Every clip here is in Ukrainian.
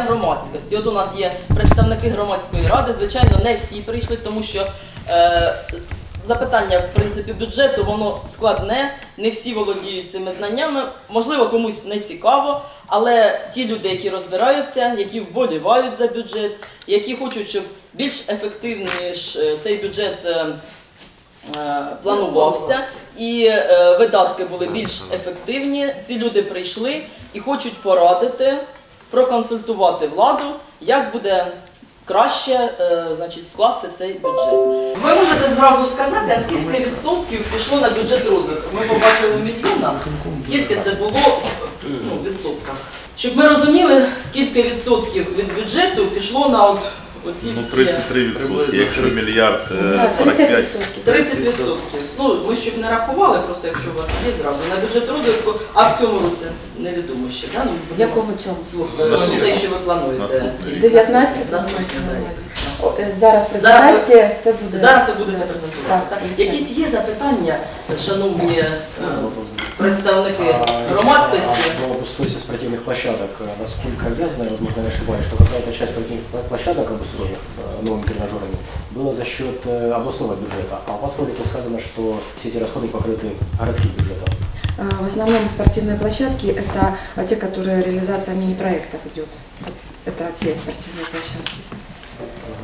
громадськості. От у нас є представники громадської ради. Звичайно, не всі прийшли, тому що е, запитання в принципі бюджету воно складне. Не всі володіють цими знаннями. Можливо, комусь не цікаво, але ті люди, які розбираються, які вболівають за бюджет, які хочуть, щоб більш ефективніш е, цей бюджет. е, е, планувався і е, видатки були більш ефективні. Ці люди прийшли і хочуть порадити, проконсультувати владу, як буде краще е, значить, скласти цей бюджет. Ви можете зразу сказати, а скільки відсотків пішло на бюджет розвитку? Ми побачили в мільйонах, скільки це було в ну, відсотках. Щоб ми розуміли, скільки відсотків від бюджету пішло на от оці Ну, всі... 33 відсотки, якщо мільярд е, Так, 45. 30%. 30%. Ну, ми щоб не рахували, просто якщо у вас є зразу на бюджет розвитку, а в цьому році невідомо ще, да? Ну, В якому цьому? Ну, це що ви плануєте? Наступний рік. 19 Наступний, да. О, е, Зараз презентація, все буде. Зараз ви будете презентувати. Так, Так, звичайно. Якісь є запитання, шановні е, представники громадськости? По обустройству спортивных площадок, э, насколько я знаю, возможно, я ошибаюсь, что какая-то часть спортивных площадок, обустроенных э, новыми тренажерами, была за счет э, областного бюджета. А у вас в ролике сказано, что все эти расходы покрыты городским бюджетом. А, В основном спортивные площадки – это а, те, которые реализация мини-проектов идет. Это те спортивные площадки.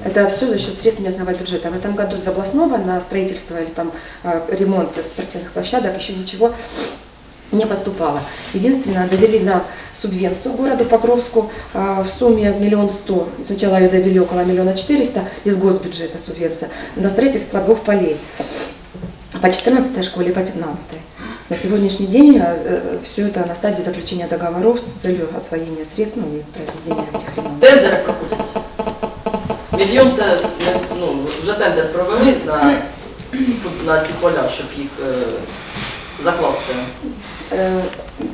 Это все за счет средств местного бюджета. В этом году из областного на строительство или там а, ремонт спортивных площадок еще ничего не поступало. Единственное, довели на субвенцию городу Покровску а, в сумме миллион сто. Сначала ее довели около миллиона четыреста из госбюджета субвенция на строительство двух полей по 14 школе и по 15. На сегодняшний день все это на стадии заключения договоров с целью освоения средств ну, и проведения этих ремонтов. Мільйон це ну, вже тендер провели на, на ці поля, щоб їх е, закласти. Е,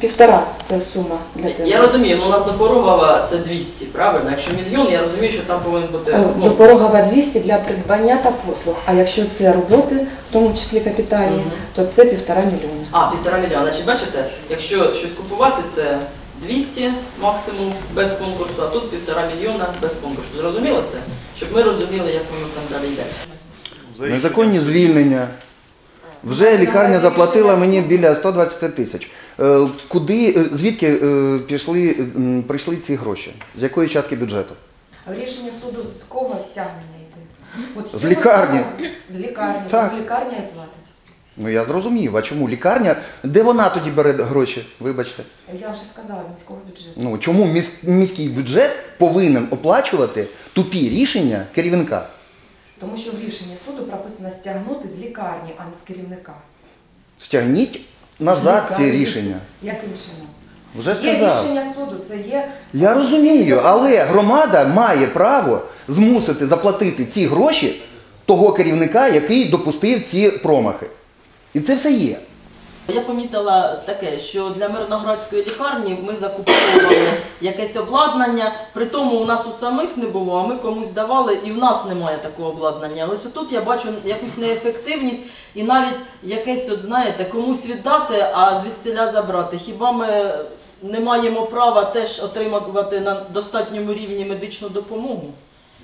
Півтора це сума для тендеру. Я розумію, ну у нас до Порогова це 200, правильно? Якщо мільйон, я розумію, що там повинен бути. Е, ну, До Порогова 200 для придбання та послуг. А якщо це роботи, в тому числі капітальні, Мгм. то це півтора мільйона. А, півтора мільйона. Значить, бачите, якщо щось купувати, це 200 максимум без конкурсу, а тут півтора мільйона без конкурсу. Зрозуміло це? Щоб ми розуміли, як воно там далі йде. Незаконні звільнення. Вже лікарня заплатила мені біля 120 тисяч. Е, Куди, е, звідки е, пішли, прийшли ці гроші? З якої частки бюджету? А рішення суду з кого стягнення йде? От З лікарні. З лікарні. Так. Так. Лікарня і платить. Ну я зрозумів, а чому лікарня? Де вона тоді бере гроші? Вибачте. Я вже сказала з міського бюджету. Ну чому міс- міський бюджет повинен оплачувати тупі рішення керівника? Тому що в рішенні суду прописано стягнути з лікарні, а не з керівника. Стягніть назад ці Лікарні. рішення. Яким чином? Вже Є сказав. рішення суду, це є. Я розумію, але громада має право змусити заплатити ці гроші того керівника, який допустив ці промахи. І це все є. Я помітила таке, що для мирноградської лікарні ми закуповували якесь обладнання, при тому у нас у самих не було, а ми комусь давали, і в нас немає такого обладнання. Ось тут я бачу якусь неефективність і навіть якесь, от знаєте, комусь віддати, а звідсіля забрати. Хіба ми не маємо права теж отримувати на достатньому рівні медичну допомогу?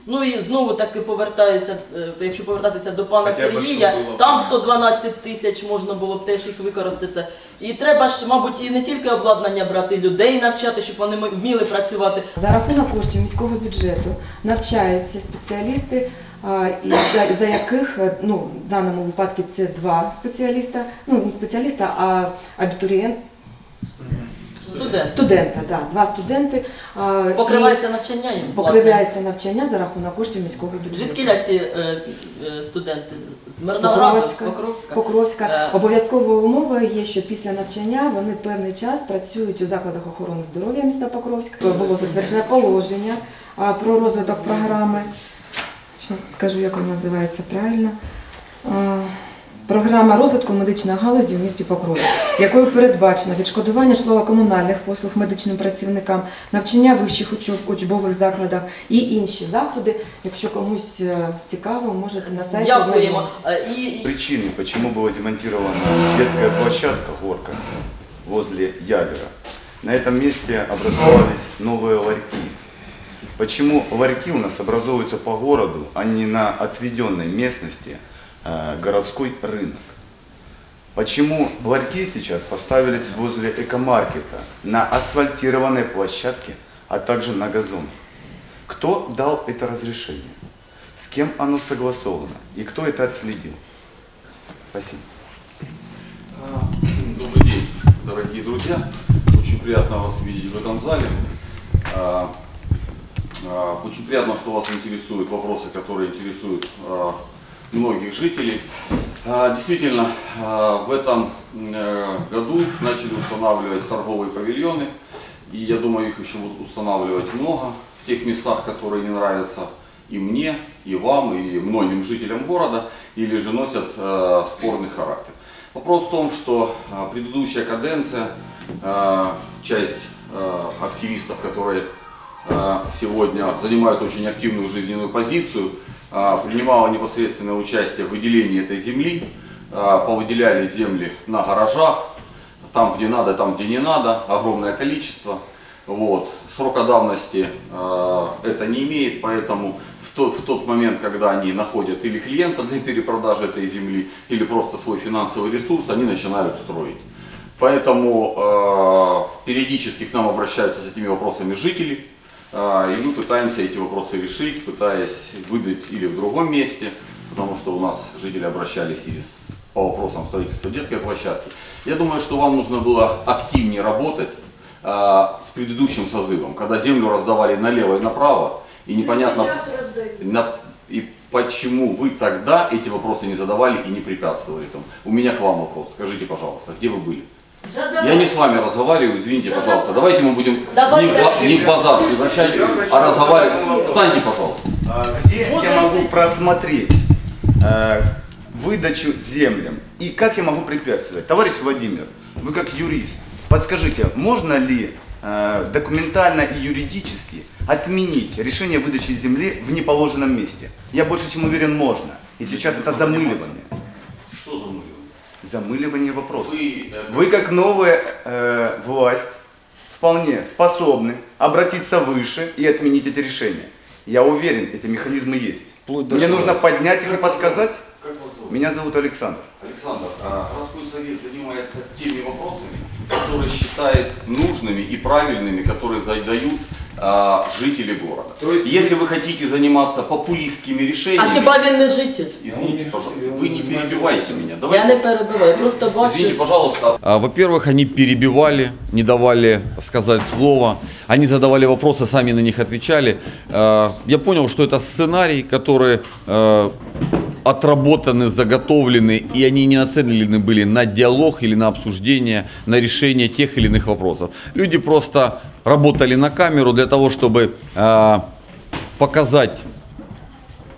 Ну і знову таки повертаюся, е, якщо повертатися до пана Хоча б, Сергія, було. там 112 тисяч можна було б теж їх використати. І треба ж, мабуть, і не тільки обладнання брати, людей навчати, щоб вони м- вміли працювати. За рахунок коштів міського бюджету навчаються спеціалісти, а, і за, за яких е, ну, в даному випадку це два спеціаліста, ну не спеціаліста, а абітурієнт, Студент. студента, да, два студенти. а, і Покривається навчання їм? покривається навчання за рахунок коштів міського бюджету. Звідкіля ці е, е, студенти? З Покровська. Покровська? Покровська. Е. Обов'язковою умовою є, що після навчання вони певний час працюють у закладах охорони здоров'я міста Покровська. Було затверджене положення а, про розвиток програми. Зараз скажу, як вона називається правильно. А, Програма розвитку медичної галузі у місті Покровськ, якою передбачено відшкодування житлово-комунальних послуг медичним працівникам, навчання в вищих учоб- учбових закладах і інші заходи. Якщо комусь е, цікаво, можете на сайті Дякуємо. ознайомитися. Е, І, і Причины, почему была демонтирована детская площадка «Горка» возле Ялера. На этом месте образовались новые ларьки. Почему ларьки у нас образуются по городу, а не на отведенной местности э, городской рынок? Почему ларьки сейчас поставились возле экомаркета на асфальтированной площадке, а также на газонах? Кто дал это разрешение? С кем оно согласовано? И кто это отследил? Спасибо. А, Добрый день, дорогие друзья. Очень приятно вас видеть в этом зале. А, а, Очень приятно, что вас интересуют вопросы, которые интересуют многих жителей. А, Действительно, а, в этом э, году начали устанавливать торговые павильоны. И я думаю, их еще будут устанавливать много в тех местах, которые не нравятся и мне, и вам, и многим жителям города, или же носят э, спорный характер. Вопрос в том, что э, предыдущая каденция, часть активистов, которые сегодня занимают очень активную жизненную позицию, э, принимала непосредственное участие в выделении этой земли, э, повыделяли земли на гаражах, там, где надо, там, где не надо, огромное количество. Вот. Срока давности э, это не имеет, поэтому в тот, в тот момент, когда они находят или клиента для перепродажи этой земли, или просто свой финансовый ресурс, они начинают строить. Поэтому э, периодически к нам обращаются с этими вопросами жители, э, и мы пытаемся эти вопросы решить, пытаясь выдать или в другом месте, потому что у нас жители обращались и по вопросам строительства детской площадки. Я думаю, что вам нужно было активнее работать э, с предыдущим созывом, когда землю раздавали налево и направо, и непонятно, и почему вы тогда эти вопросы не задавали и не препятствовали этому. У меня к вам вопрос. Скажите, пожалуйста, где вы были? Я не с вами разговариваю, извините, пожалуйста. Давайте мы будем не, в, не в базар превращать, а разговаривать. Встаньте, пожалуйста. А Где я могу просмотреть э, выдачу землям? И как я могу препятствовать? Товарищ Владимир, вы как юрист, подскажите, можно ли э, документально и юридически отменить решение выдачи земли в неположенном месте? Я больше чем уверен, можно. И сейчас это замыливание. Замыливание вопроса. Вы, э, Вы как новая э, власть вполне способны обратиться выше и отменить эти решения. Я уверен, эти механизмы есть. Вплоть Мне суда. нужно поднять их и подсказать. как вас зовут? Меня зовут Александр. Александр, а городской совет занимается теми вопросами, которые считает нужными и правильными, которые задают жители города. То есть- Если вы хотите заниматься популистскими А решениями, хіба він не житель? извините, пожалуйста, вы не перебивайте меня. Я Давайте не перебиваю, я просто Извините, бачу. пожалуйста. А, Во-первых, они перебивали, не давали сказать слово. Они задавали вопросы, сами на них отвечали. А, Я понял, что это сценарий, который отработаны, заготовлены, и они не нацелены были на диалог или на обсуждение, на решение тех или иных вопросов. Люди просто работали на камеру для того, чтобы э, показать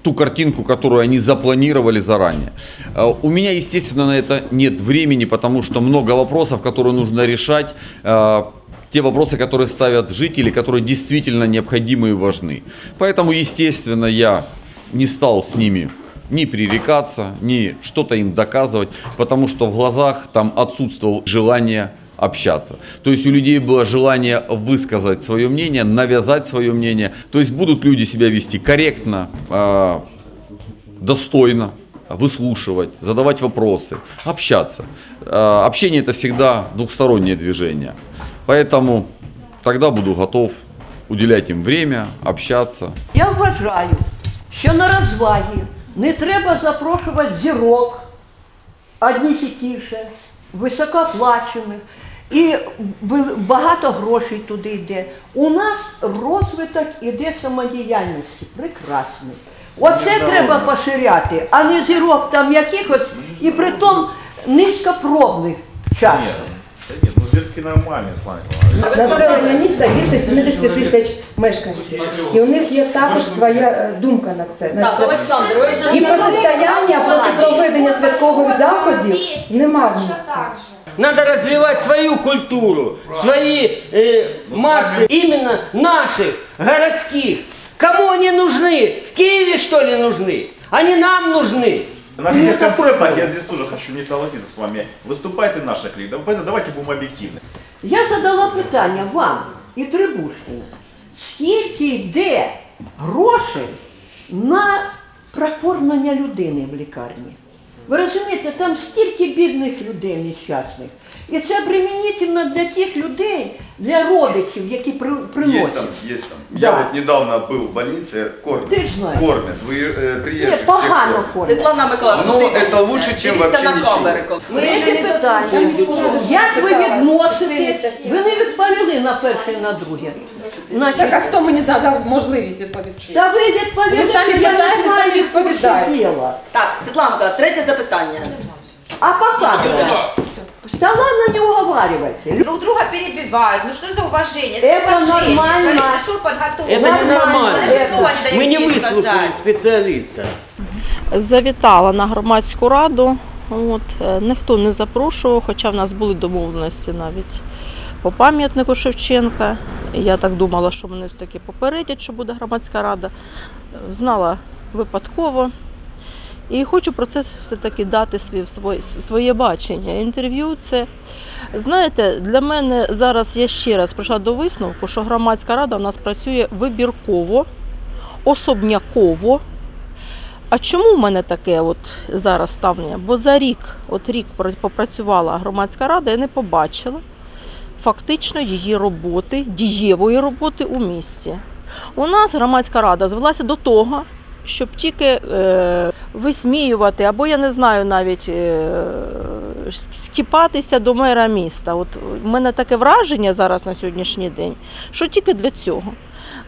ту картинку, которую они запланировали заранее. Э, У меня, естественно, на это нет времени, потому что много вопросов, которые нужно решать. Э, Те вопросы, которые ставят жители, которые действительно необходимы и важны. Поэтому, естественно, я не стал с ними ни пререкаться, ни что-то им доказывать, потому что в глазах там отсутствовало желание общаться. То есть у людей было желание высказать свое мнение, навязать свое мнение. То есть будут люди себя вести корректно, э, достойно, выслушивать, задавать вопросы, общаться. Э, Общение это всегда двухстороннее движение. Поэтому тогда буду готов уделять им время, общаться. Я вважаю, що на розваги не треба запрошувати зірок, одних і ті ж, високооплачених, і багато грошей туди йде. У нас розвиток іде самодіяльності, прекрасний. Оце треба поширяти, а не зірок там якихось, і притом низькопробних часом. Та ні, ну зірки нормальні, Слава Населення міста більше 70 тисяч мешканців. І у них є також своя е, думка на це. На це. І протистояння проти проведення святкових заходів нема в місті. Надо развивать свою культуру, свои э, массы, именно наших, городских. Кому они нужны? В Киеве что ли нужны? Они нам нужны. На всех концертах я здесь тоже хочу не согласиться с вами. Выступает и наша клик. Давайте, давайте будем объективны. Я задала питання вам і Трибушкіна. скільки йде грошей на прокормлення людини в лікарні. Ви розумієте, там стільки бідних людей нещасних. І це обременительно для тих людей, для родичів, які при, приносять. Есть там, есть там. Да. Я вот недавно был в больнице, кормят. Ты ж знаешь. Кормят. Вы э, Ні, приезжих всех погано кормят. кормять. Світлана Миколаївна, Ну, потрібно це лучше, це. чим Дивіться вообще на нічого. камери. коли- Третє питання. Як ви відноситесь? Ви не відповіли на перше і на друге. Значить, Так, а хто мені дав можливість відповісти? Та ви відповіли, Ви самі що я питаєте, не знаю, самі що відповідаєте. діло. Так, Світлана Миколаївна, третє запитання. А пока Юля. Да ладно, не уговаривайте. Друг друга перебивают. Ну что за уважение? Это уважение. нормально. Человек пришел подготовлен. Это Нормально. ненормально. Вы даже слова не даете Мы не ей выслушали сказать. специалиста. завітала на громадську раду. От, е, ніхто не запрошував, хоча в нас були домовленості навіть по пам'ятнику Шевченка. І Я так думала, що мене все-таки попередять, що буде громадська рада. Е, Знала випадково. І хочу про це все-таки дати своє, своє бачення. Інтерв'ю це, знаєте, для мене зараз я ще раз прийшла до висновку, що громадська рада у нас працює вибірково, особняково. А чому в мене таке от зараз ставлення? Бо за рік, от рік попрацювала громадська рада, я не побачила фактично її роботи, дієвої роботи у місті. У нас громадська рада звелася до того, щоб тільки е, висміювати, або я не знаю навіть е, скіпатися до мера міста. От у мене таке враження зараз на сьогоднішній день, що тільки для цього.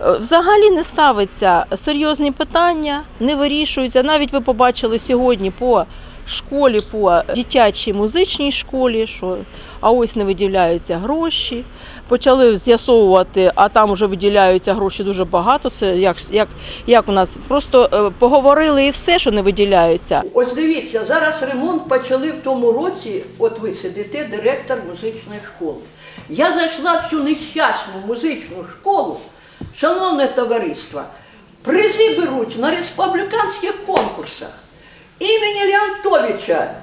Е, Взагалі не ставиться серйозні питання, не вирішуються. Навіть ви побачили сьогодні по школі, по дитячій музичній школі, що а ось не виділяються гроші. Почали з'ясовувати, а там вже виділяються гроші дуже багато. Це як, як, як у нас просто е, поговорили і все, що не виділяються. Ось дивіться, зараз ремонт почали в тому році, от ви сидите, директор музичної школи. Я зайшла в цю нещасну музичну школу, шановне товариство, призи беруть на республіканських конкурсах. Імені Леонтовича,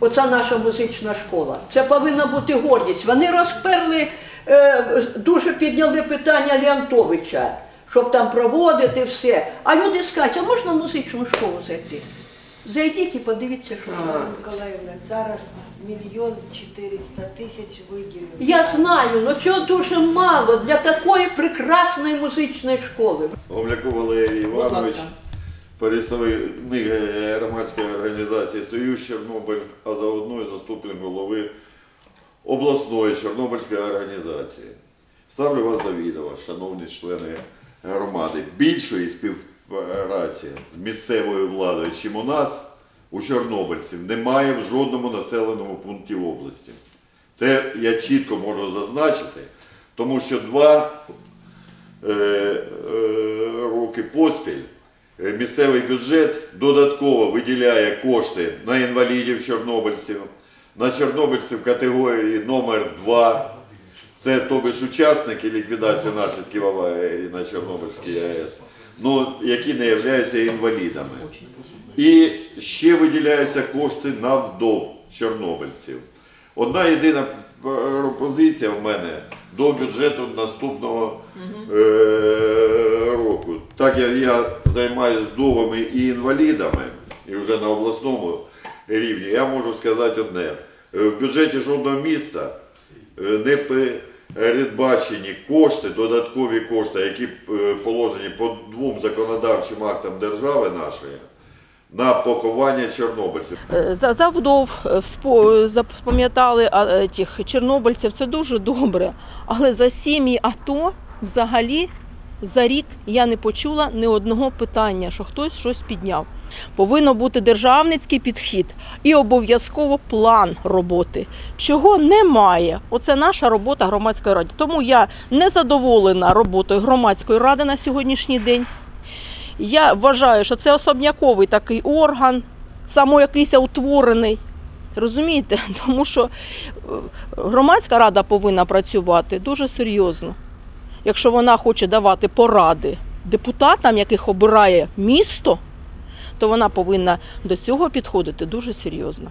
оця наша музична школа, це повинна бути гордість. Вони розперли, дуже підняли питання Леонтовича, щоб там проводити все. А люди скажуть, а можна в музичну школу зайти? Зайдіть і подивіться, що там. Миколаївна, зараз мільйон 400 тисяч виділено. Я знаю, але цього дуже мало для такої прекрасної музичної школи. Гомляку Валерій Іванович, представник громадської організації Союз Чорнобиль, а заодно і заступник голови обласної Чорнобильської організації. Ставлю вас до відома, шановні члени громади. Більшої співпраці з місцевою владою, чим у нас, у чорнобильців, немає в жодному населеному пункті області. Це я чітко можу зазначити, тому що два е, е, роки поспіль е, місцевий бюджет додатково виділяє кошти на інвалідів чорнобильців, на чорнобильців категорії номер 2 це тобі ж учасники ліквідації наслідків аварії на Чорнобильській АЕС, ну, які не являються інвалідами. І ще виділяються кошти на вдов чорнобильців. Одна єдина пропозиція в мене до бюджету наступного е, року. Так як я займаюся вдовами і інвалідами, і вже на обласному рівні, я можу сказати одне. Е, В бюджеті жодного міста е, не передбачені кошти, додаткові кошти, які е, положені по двом законодавчим актам держави нашої на поховання чорнобильців. За, за вдов е, запам'ятали тих чорнобильців, це дуже добре. Але за сім'ї АТО взагалі за рік я не почула ні одного питання, що хтось щось підняв. Повинно бути державницький підхід і обов'язково план роботи, чого немає. Оце наша робота громадської ради. Тому я не задоволена роботою громадської ради на сьогоднішній день. Я вважаю, що це особняковий такий орган, само якийсь утворений. Розумієте? Тому що е, громадська рада повинна працювати дуже серйозно. Якщо вона хоче давати поради депутатам, яких обирає місто, то вона повинна до цього підходити дуже серйозно.